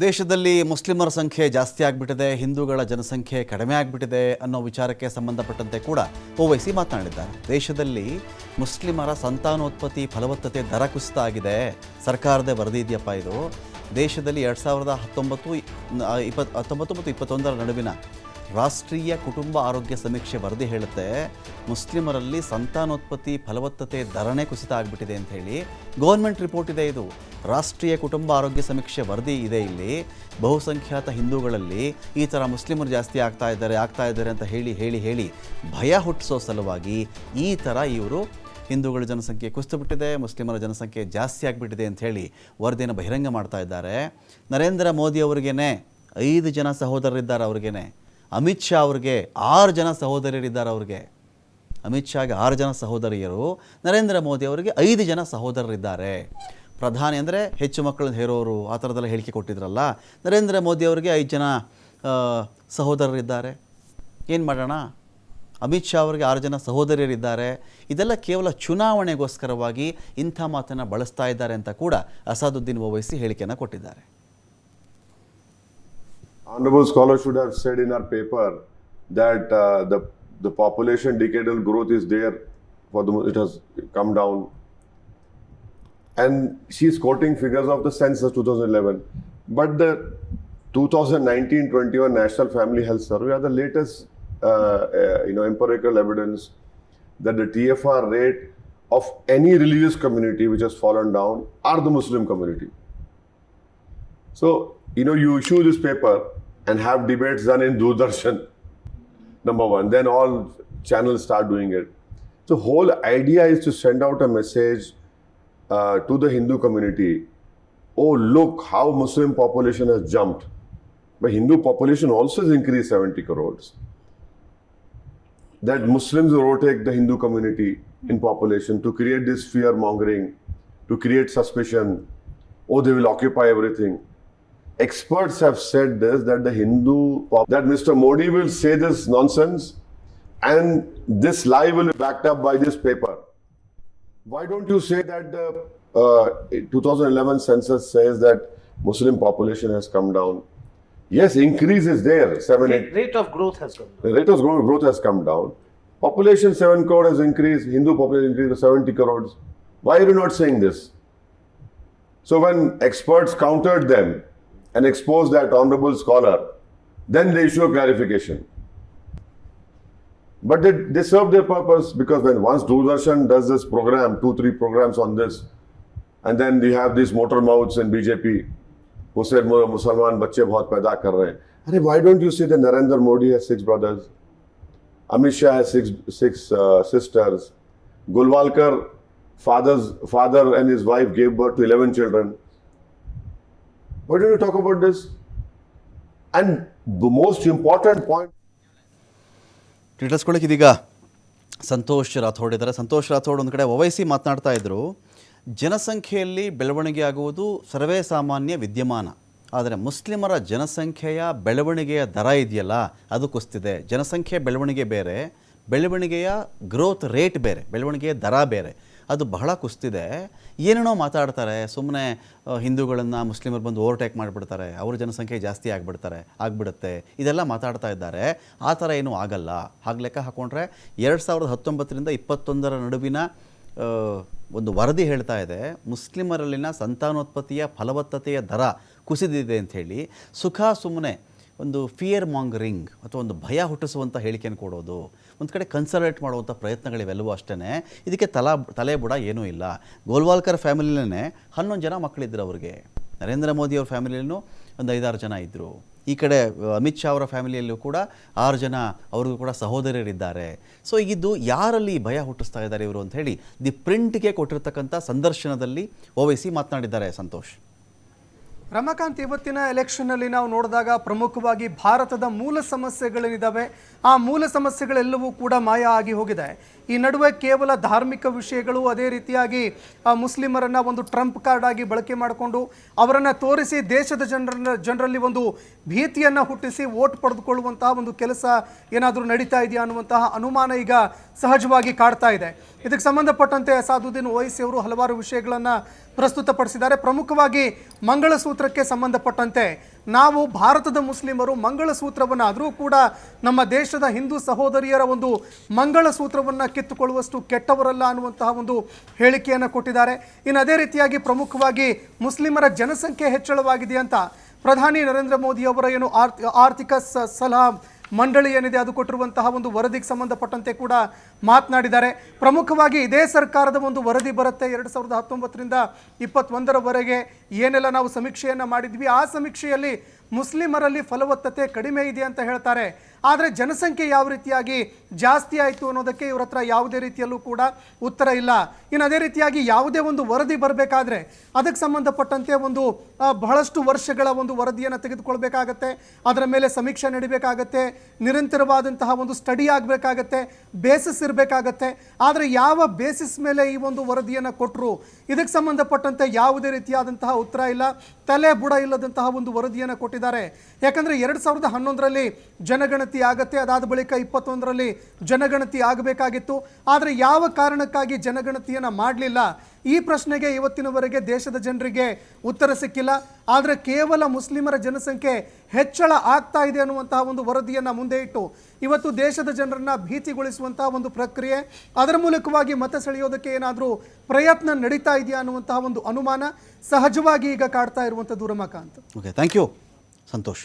ದೇಶದಲ್ಲಿ ಮುಸ್ಲಿಮರ ಸಂಖ್ಯೆ ಜಾಸ್ತಿ ಆಗಿಬಿಟ್ಟಿದೆ, ಹಿಂದೂಗಳ ಜನಸಂಖ್ಯೆ ಕಡಿಮೆ ಆಗಿಬಿಟ್ಟಿದೆ ಅನ್ನೋ ವಿಚಾರಕ್ಕೆ ಸಂಬಂಧಪಟ್ಟಂತೆ ಕೂಡ ಓವೈಸಿ ಮಾತನಾಡಿದ್ದಾರೆ. ದೇಶದಲ್ಲಿ ಮುಸ್ಲಿಮರ ಸಂತಾನೋತ್ಪತ್ತಿ ಫಲವತ್ತತೆ ದರ ಕುಸಿತ ಆಗಿದೆ ಸರ್ಕಾರದ ವರದಿ ಇದೆಯಪ್ಪ ಇದು. ದೇಶದಲ್ಲಿ ಎರಡು ಸಾವಿರದ ಹತ್ತೊಂಬತ್ತು ಇಪ್ಪತ್ತು ಹತ್ತೊಂಬತ್ತು ಮತ್ತು ಇಪ್ಪತ್ತೊಂದರ ನಡುವಿನ ರಾಷ್ಟ್ರೀಯ ಕುಟುಂಬ ಆರೋಗ್ಯ ಸಮೀಕ್ಷೆ ವರದಿ ಹೇಳುತ್ತೆ, ಮುಸ್ಲಿಮರಲ್ಲಿ ಸಂತಾನೋತ್ಪತ್ತಿ ಫಲವತ್ತತೆ ಧರಣೆ ಕುಸಿತ ಆಗಿಬಿಟ್ಟಿದೆ ಅಂತ ಹೇಳಿ ಗೌರ್ಮೆಂಟ್ ರಿಪೋರ್ಟ್ ಇದೆ ಇದು. ರಾಷ್ಟ್ರೀಯ ಕುಟುಂಬ ಆರೋಗ್ಯ ಸಮೀಕ್ಷೆ ವರದಿ ಇದೆ ಇಲ್ಲಿ. ಬಹುಸಂಖ್ಯಾತ ಹಿಂದೂಗಳಲ್ಲಿ ಈ ಥರ ಮುಸ್ಲಿಮರು ಜಾಸ್ತಿ ಆಗ್ತಾ ಇದ್ದಾರೆ ಆಗ್ತಾ ಇದ್ದಾರೆ ಅಂತ ಹೇಳಿ ಹೇಳಿ ಹೇಳಿ ಭಯ ಹುಟ್ಟಿಸೋ ಸಲುವಾಗಿ ಈ ಥರ ಇವರು ಹಿಂದೂಗಳ ಜನಸಂಖ್ಯೆ ಕುಸಿತು ಬಿಟ್ಟಿದೆ ಮುಸ್ಲಿಮರ ಜನಸಂಖ್ಯೆ ಜಾಸ್ತಿ ಆಗಿಬಿಟ್ಟಿದೆ ಅಂತ ಹೇಳಿ ವರದಿಯನ್ನು ಬಹಿರಂಗ ಮಾಡ್ತಾ ಇದ್ದಾರೆ. ನರೇಂದ್ರ ಮೋದಿ ಅವರಿಗೇನೆ ಐದು ಜನ ಸಹೋದರರಿದ್ದಾರೆ ಅವ್ರಿಗೇನೆ. ಅಮಿತ್ ಶಾ ಅವ್ರಿಗೆ ಆರು ಜನ ಸಹೋದರಿಯರಿದ್ದಾರೆ ಅವ್ರಿಗೆ. ಅಮಿತ್ ಶಾಗೆ ಆರು ಜನ ಸಹೋದರಿಯರು. ನರೇಂದ್ರ ಮೋದಿ ಅವರಿಗೆ ಐದು ಜನ ಸಹೋದರರಿದ್ದಾರೆ. ಪ್ರಧಾನಿ ಅಂದರೆ ಹೆಚ್ಚು ಮಕ್ಕಳನ್ನು ಹೇರೋರು, ಆ ಥರದೆಲ್ಲ ಹೇಳಿಕೆ ಕೊಟ್ಟಿದ್ರಲ್ಲ. ನರೇಂದ್ರ ಮೋದಿ ಅವರಿಗೆ ಐದು ಜನ ಸಹೋದರರಿದ್ದಾರೆ. ಏನು ಮಾಡೋಣ? ಅಮಿತ್ ಶಾ ಅವರಿಗೆ ಆರು ಜನ ಸಹೋದರಿಯರಿದ್ದಾರೆ. ಇದೆಲ್ಲ ಕೇವಲ ಚುನಾವಣೆಗೋಸ್ಕರವಾಗಿ ಇಂಥ ಮಾತನ್ನು ಬಳಸ್ತಾ ಇದ್ದಾರೆ ಅಂತ ಕೂಡ ಅಸಾದುದ್ದೀನ್ ಓವೈಸಿ ಹೇಳಿಕೆಯನ್ನು ಕೊಟ್ಟಿದ್ದಾರೆ. Honorable scholar should have said in our paper that uh, the the population decadal growth is there for the it has come down, and she's quoting figures of the census 2011, but the 2019-21 National Family Health Survey are the latest uh, uh, you know empirical evidence that the TFR rate of any religious community which has fallen down are the Muslim community. So, you know, you issue this paper and have debates done in Doordarshan, number one. Then all channels start doing it. The whole idea is to send out a message uh, to the Hindu community. Oh, look how Muslim population has jumped. But Hindu population also has increased 70 crores. That Muslims overtake the Hindu community in population to create this fear mongering, to create suspicion. Oh, they will occupy everything experts have said this that the Hindu that Mr. Modi will say this nonsense, and this lie will be backed up by this paper. Why don't you say that the uh, 2011 census says that Muslim population has come down? Yes, increase is there. Seven, Rate, rate of growth has gone down. The rate of growth growth has come down. Population seven crore has increased. Hindu population increased to 70 crores. Why are you not saying this? So when experts countered them and exposed that honorable scholar, then they issue a clarification. But they, they serve their purpose because when once Doordarshan does this program, two, three programs on this, and then you have these motor mouths in BJP who said "Mu- Musalman बच्चे बहुत पैदा कर रहे हैं. अरे why don't you see that Narendra Modi has six brothers? Amit Shah has six, six uh, sisters. Gulwalkar, father's father and his wife gave birth to 11 children. Why don't you talk about this? And the most important point. ಡೀಟೇಲ್ಸ್ಕೊಳ್ಳಿಕ್ಕೆ ಇದೀಗ ಸಂತೋಷ್ ರಾಥೋಡ್ ಇದ್ದಾರೆ. ಸಂತೋಷ್ ರಾಥೋಡ್ ಒಂದು ಕಡೆ ಒವೈಸಿ ಮಾತನಾಡ್ತಾ ಇದ್ದರು ಜನಸಂಖ್ಯೆಯಲ್ಲಿ ಬೆಳವಣಿಗೆ ಆಗುವುದು ಸರ್ವೇ ಸಾಮಾನ್ಯ ವಿದ್ಯಮಾನ. ಆದರೆ ಮುಸ್ಲಿಮರ ಜನಸಂಖ್ಯೆಯ ಬೆಳವಣಿಗೆಯ ದರ ಇದೆಯಲ್ಲ, ಅದು ಕುಸ್ತಿದೆ. ಜನಸಂಖ್ಯೆ ಬೆಳವಣಿಗೆ ಬೇರೆ, ಬೆಳವಣಿಗೆಯ ಗ್ರೋತ್ ರೇಟ್ ಬೇರೆ, ಬೆಳವಣಿಗೆಯ ದರ ಬೇರೆ. ಅದು ಬಹಳ ಕುಸ್ತಿದೆ. ಏನೇನೋ ಮಾತಾಡ್ತಾರೆ. ಸುಮ್ಮನೆ ಹಿಂದೂಗಳನ್ನು ಮುಸ್ಲಿಮರು ಬಂದು ಓವರ್ಟೇಕ್ ಮಾಡಿಬಿಡ್ತಾರೆ. ಅವ್ರ ಜನಸಂಖ್ಯೆ ಜಾಸ್ತಿ ಆಗಿಬಿಡ್ತಾರೆ, ಆಗಿಬಿಡುತ್ತೆ. ಇದೆಲ್ಲ ಮಾತಾಡ್ತಾ ಇದ್ದಾರೆ. ಆ ಥರ ಏನೂ ಆಗಲ್ಲ. ಹಾಗೆ ಲೆಕ್ಕ ಹಾಕ್ಕೊಂಡ್ರೆ ಎರಡು ಸಾವಿರದ ಹತ್ತೊಂಬತ್ತರಿಂದ ಇಪ್ಪತ್ತೊಂದರ ನಡುವಿನ ಒಂದು ವರದಿ ಹೇಳ್ತಾ ಇದೆ. ಮುಸ್ಲಿಮರಲ್ಲಿನ ಸಂತಾನೋತ್ಪತ್ತಿಯ ಫಲವತ್ತತೆಯ ದರ ಕುಸಿದಿದೆ ಅಂಥೇಳಿ ಸುಖ ಸುಮ್ಮನೆ ಒಂದು ಫಿಯರ್ ಮಾಂಗರಿಂಗ್ ಅಥವಾ ಒಂದು ಭಯ ಹುಟ್ಟಿಸುವಂಥ ಹೇಳಿಕೆಯನ್ನು ಕೊಡೋದು, ಒಂದು ಕಡೆ ಕನ್ಸಲ್ಟೇಟ್ ಮಾಡುವಂಥ ಪ್ರಯತ್ನಗಳಿವೆಲ್ಲವೂ ಅಷ್ಟೇ ಇದಕ್ಕೆ ತಲಾ ತಲೆ ಬುಡ ಏನೂ ಇಲ್ಲ. ಗೋಲ್ವಾಲ್ಕರ್ ಫ್ಯಾಮಿಲಿನೇ ಹನ್ನೊಂದು ಜನ ಮಕ್ಕಳಿದ್ದರು ಅವ್ರಿಗೆ. ನರೇಂದ್ರ ಮೋದಿ ಅವ್ರ ಫ್ಯಾಮಿಲಿಯಲ್ಲೂ ಒಂದು ಐದಾರು ಜನ ಇದ್ದರು ಈ ಕಡೆ ಅಮಿತ್ ಶಾ ಅವರ ಫ್ಯಾಮಿಲಿಯಲ್ಲೂ ಕೂಡ ಆರು ಜನ ಅವ್ರಿಗೂ ಕೂಡ ಸಹೋದರರಿದ್ದಾರೆ. ಸೊ ಈಗಿದ್ದು ಯಾರಲ್ಲಿ ಭಯ ಹುಟ್ಟಿಸ್ತಾ ಇದ್ದಾರೆ ಇವರು ಅಂತ ಹೇಳಿ, ದಿ ಪ್ರಿಂಟ್ಗೆ ಕೊಟ್ಟಿರ್ತಕ್ಕಂಥ ಸಂದರ್ಶನದಲ್ಲಿ ಓವೈಸಿ ಮಾತನಾಡಿದ್ದಾರೆ ಸಂತೋಷ್. ರಮಾಕಾಂತ್ ಇವತ್ತಿನ ಎಲೆಕ್ಷನ್ನಲ್ಲಿ ನಾವು ನೋಡಿದಾಗ ಪ್ರಮುಖವಾಗಿ ಭಾರತದ ಮೂಲ ಸಮಸ್ಯೆಗಳೇನಿದ್ದಾವೆ ಆ ಮೂಲ ಸಮಸ್ಯೆಗಳೆಲ್ಲವೂ ಕೂಡ ಮಾಯ ಆಗಿ ಹೋಗಿದೆ. ಈ ನಡುವೆ ಕೇವಲ ಧಾರ್ಮಿಕ ವಿಷಯಗಳು ಅದೇ ರೀತಿಯಾಗಿ ಆ, ಮುಸ್ಲಿಮರನ್ನ ಒಂದು ಟ್ರಂಪ್ ಕಾರ್ಡ್ ಆಗಿ ಬಳಕೆ ಮಾಡಿಕೊಂಡು ಅವರನ್ನು ತೋರಿಸಿ ದೇಶದ ಜನರ ಜನರಲ್ಲಿ ಒಂದು ಭೀತಿಯನ್ನು ಹುಟ್ಟಿಸಿ ವೋಟ್ ಪಡೆದುಕೊಳ್ಳುವಂತಹ ಒಂದು ಕೆಲಸ ಏನಾದರೂ ನಡೀತಾ ಇದೆಯಾ ಅನ್ನುವಂತಹ ಅನುಮಾನ ಈಗ ಸಹಜವಾಗಿ ಕಾಡ್ತಾ ಇದೆ. ಇದಕ್ಕೆ ಸಂಬಂಧಪಟ್ಟಂತೆ ಅಸಾದುದ್ದೀನ್ ಓವೈಸಿ ಅವರು ಹಲವಾರು ವಿಷಯಗಳನ್ನು ಪ್ರಸ್ತುತಪಡಿಸಿದ್ದಾರೆ. ಪ್ರಮುಖವಾಗಿ ಮಂಗಳಸೂತ್ರಕ್ಕೆ ಸಂಬಂಧಪಟ್ಟಂತೆ ನಾವು ಭಾರತದ ಮುಸ್ಲಿಮರು ಮಂಗಳಸೂತ್ರವನ್ನು ಆದರೂ ಕೂಡ ನಮ್ಮ ದೇಶದ ಹಿಂದೂ ಸಹೋದರಿಯರ ಒಂದು ಮಂಗಳಸೂತ್ರವನ್ನು ಕಿತ್ತುಕೊಳ್ಳುವಷ್ಟು ಕೆಟ್ಟವರಲ್ಲ ಅನ್ನುವಂತಹ ಒಂದು ಹೇಳಿಕೆಯನ್ನು ಕೊಟ್ಟಿದ್ದಾರೆ. ಇನ್ನು ಅದೇ ರೀತಿಯಾಗಿ ಪ್ರಮುಖವಾಗಿ ಮುಸ್ಲಿಮರ ಜನಸಂಖ್ಯೆ ಹೆಚ್ಚಳವಾಗಿದೆ ಅಂತ ಪ್ರಧಾನಿ ನರೇಂದ್ರ ಮೋದಿ ಅವರ ಏನು ಆರ್ಥಿ, ಆರ್ಥಿಕ ಸಲಹಾ ಮಂಡಳಿ ಏನಿದೆ ಅದು ಕೊಟ್ಟಿರುವಂತಹ ಒಂದು ವರದಿಗೆ ಸಂಬಂಧಪಟ್ಟಂತೆ ಕೂಡ ಮಾತನಾಡಿದ್ದಾರೆ. ಪ್ರಮುಖವಾಗಿ ಇದೇ ಸರ್ಕಾರದ ಒಂದು ವರದಿ ಬರುತ್ತೆ ಎರಡು ಸಾವಿರದ ಹತ್ತೊಂಬತ್ತರಿಂದ ಇಪ್ಪತ್ತೊಂದರವರೆಗೆ. ಏನೆಲ್ಲ ನಾವು ಸಮೀಕ್ಷೆಯನ್ನು ಮಾಡಿದ್ವಿ. ಆ ಸಮೀಕ್ಷೆಯಲ್ಲಿ ಮುಸ್ಲಿಮರಲ್ಲಿ ಫಲವತ್ತತೆ ಕಡಿಮೆ ಇದೆ ಅಂತ ಹೇಳ್ತಾರೆ. ಆದರೆ ಜನಸಂಖ್ಯೆ ಯಾವ ರೀತಿಯಾಗಿ ಜಾಸ್ತಿ ಆಯಿತು ಅನ್ನೋದಕ್ಕೆ ಇವ್ರ ಹತ್ರ ಯಾವುದೇ ರೀತಿಯಲ್ಲೂ ಕೂಡ ಉತ್ತರ ಇಲ್ಲ. ಇನ್ನು ಅದೇ ರೀತಿಯಾಗಿ ಯಾವುದೇ ಒಂದು ವರದಿ ಬರಬೇಕಾದ್ರೆ ಅದಕ್ಕೆ ಸಂಬಂಧಪಟ್ಟಂತೆ ಒಂದು ಬಹಳಷ್ಟು ವರ್ಷಗಳ ಒಂದು ವರದಿಯನ್ನು ತೆಗೆದುಕೊಳ್ಬೇಕಾಗತ್ತೆ. ಅದರ ಮೇಲೆ ಸಮೀಕ್ಷೆ ನಡಿಬೇಕಾಗತ್ತೆ. ನಿರಂತರವಾದಂತಹ ಒಂದು ಸ್ಟಡಿ ಆಗಬೇಕಾಗತ್ತೆ ಬೇಸಿಸ್ ಇರಬೇಕಾಗತ್ತೆ. ಆದರೆ ಯಾವ ಬೇಸಿಸ್ ಮೇಲೆ ಈ ಒಂದು ವರದಿಯನ್ನು ಕೊಟ್ಟರು ಇದಕ್ಕೆ ಸಂಬಂಧಪಟ್ಟಂತೆ ಯಾವುದೇ ರೀತಿಯಾದಂತಹ ಉತ್ತರ ಇಲ್ಲ. ತಲೆ ಬುಡ ಇಲ್ಲದಂತಹ ಒಂದು ವರದಿಯನ್ನು ಕೊಟ್ಟಿದ್ದಾರೆ. ಯಾಕಂದರೆ ಎರಡು ಸಾವಿರದ ಹನ್ನೊಂದರಲ್ಲಿ ಜನಗಣತಿ ಆಗತ್ತೆ, ಅದಾದ ಬಳಿಕ ಇಪ್ಪತ್ತೊಂದರಲ್ಲಿ ಜನಗಣತಿ ಆಗಬೇಕಾಗಿತ್ತು. ಆದರೆ ಯಾವ ಕಾರಣಕ್ಕಾಗಿ ಜನಗಣತಿಯನ್ನು ಮಾಡಲಿಲ್ಲ? ಈ ಪ್ರಶ್ನೆಗೆ ಇವತ್ತಿನವರೆಗೆ ದೇಶದ ಜನರಿಗೆ ಉತ್ತರ ಸಿಕ್ಕಿಲ್ಲ. ಆದರೆ ಕೇವಲ ಮುಸ್ಲಿಮರ ಜನಸಂಖ್ಯೆ ಹೆಚ್ಚಳ ಆಗ್ತಾ ಇದೆ ಅನ್ನುವಂತಹ ಒಂದು ವರದಿಯನ್ನು ಮುಂದೆ ಇಟ್ಟು ಇವತ್ತು ದೇಶದ ಜನರನ್ನ ಭೀತಿಗೊಳಿಸುವಂತಹ ಒಂದು ಪ್ರಕ್ರಿಯೆ. ಅದರ ಮೂಲಕವಾಗಿ ಮತ ಸೆಳೆಯೋದಕ್ಕೆ ಏನಾದರೂ ಪ್ರಯತ್ನ ನಡೀತಾ ಇದೆಯಾ ಅನ್ನುವಂತಹ ಒಂದು ಅನುಮಾನ ಸಹಜವಾಗಿ ಈಗ ಕಾಡ್ತಾ ಇರುವಂಥ Ramakant. Okay thank you Santosh.